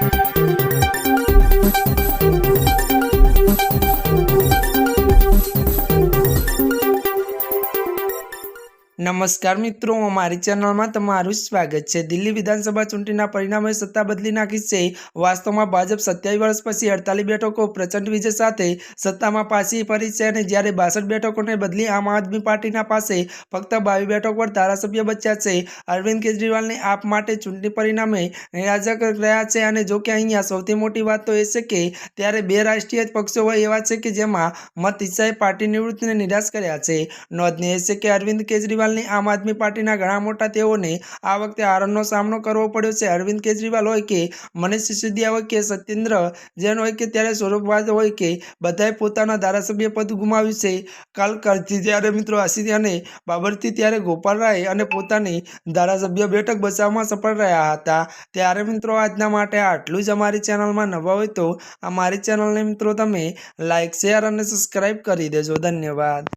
Thank you. નમસ્કાર મિત્રો અમારી ચેનલમાં તમારું સ્વાગત છે. દિલ્હી વિધાનસભા ચૂંટણીના પરિણામે સત્તા બદલી નાખી છે. વાસ્તવમાં ભાજપ સત્યાવીસ વર્ષ પછી અડતાલીસ બેઠકો, પ્રચંડ વિજય સાથે સત્તામાં પાછી ફરી છે અને જ્યારે બાસઠ બેઠકોને બદલી આમ આદમી પાર્ટીના પાસે ફક્ત બાવીસ બેઠકો પર ધારાસભ્ય બચ્યા છે. અરવિંદ કેજરીવાલને આપ માટે ચૂંટણી પરિણામે નિરાજક રહ્યા છે અને જો કે અહીંયા સૌથી મોટી વાત તો એ છે કે ત્યારે બે રાષ્ટ્રીય પક્ષો હોય એવા છે કે જેમાં મત ઈચ્છાએ પાર્ટી નિવૃત્તિને નિરાશ કર્યા છે. નોંધનીય છે કે અરવિંદ કેજરીવાલની આમ આદમી પાર્ટીના ઘણા મોટા તેઓને આ વખતે હારનો સામનો કરવો પડ્યો છે. અરવિંદ કેજરીવાલ હોય કે મનીષ સિસોદિયા હોય કે સત્યેન્દ્ર જૈન હોય કે ત્યારે સ્વરૂપવાદ હોય કે બધાએ પોતાના ધારાસભ્ય પદ ગુમાવ્યું છે. કાલ કરથી ત્યારે મિત્રો આશી અને બાબરથી ત્યારે ગોપાલ રાય અને પોતાની ધારાસભ્ય બેઠક બચાવવામાં સફળ રહ્યા હતા. ત્યારે મિત્રો આજના માટે આટલું જ અમારી ચેનલમાં નવા હોય તો અમારી ચેનલને મિત્રો તમે લાઇક શેર અને સબસ્ક્રાઈબ કરી દેજો. ધન્યવાદ.